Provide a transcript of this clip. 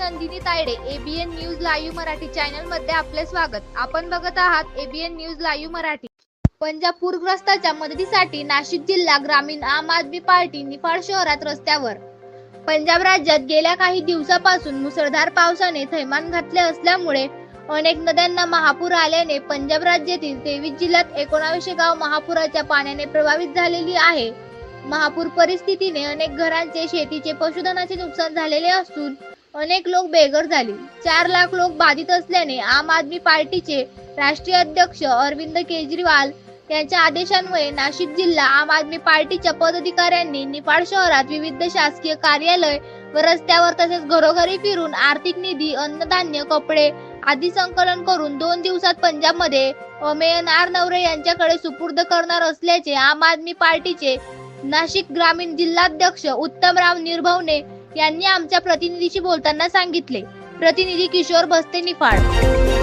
Nandini Tayade ABN News live Marathi चॅनलमध्ये आपले स्वागत. आपण बघत आहात ABN News live Marathi. Punjab पूरग्रस्ताच्या मदतीसाठी नाशिक जिल्हा ग्रामीण आम आदमी पार्टी निफाड शहरात रस्त्यावर. पंजाब राज्यात गेल्या काही दिवसापासून मुसळधार पावसाने थैमान घातले असल्यामुळे अनेक नद्यांना महापूर आल्याने पंजाब राज्यातील तेवीस जिल्ह्यात एकोणावीसशे गाव महापुराच्या पाण्याने प्रभावित झालेली आहे. महापूर परिस्थितीने अनेक घरांचे शेतीचे पशुधनाचे नुकसान झालेले असून अनेक लोक बेघर झाले. चार लाख लोक बाधित असल्याने आम आदमी पार्टीचे राष्ट्रीय अध्यक्ष अरविंद केजरीवाल यांच्या आदेशान्वये नाशिक जिल्हा आम आदमी पार्टीच्या पदाधिकाऱ्यांनी निफाड शहरात विविध शासकीय कार्यालय व रस्त्यावर तसेच घरोघरी फिरून आर्थिक निधी अन्नधान्य कपडे आदी संकलन करून दोन दिवसात पंजाबमध्ये अमेय नार नवरे यांच्याकडे सुपूर्द करणार असल्याचे आम आदमी पार्टीचे नाशिक ग्रामीण जिल्हाध्यक्ष उत्तमराव निर्भवने यांनी आमच्या प्रतिनिधीशी बोलताना सांगितले. प्रतिनिधी किशोर बस्ते निफाड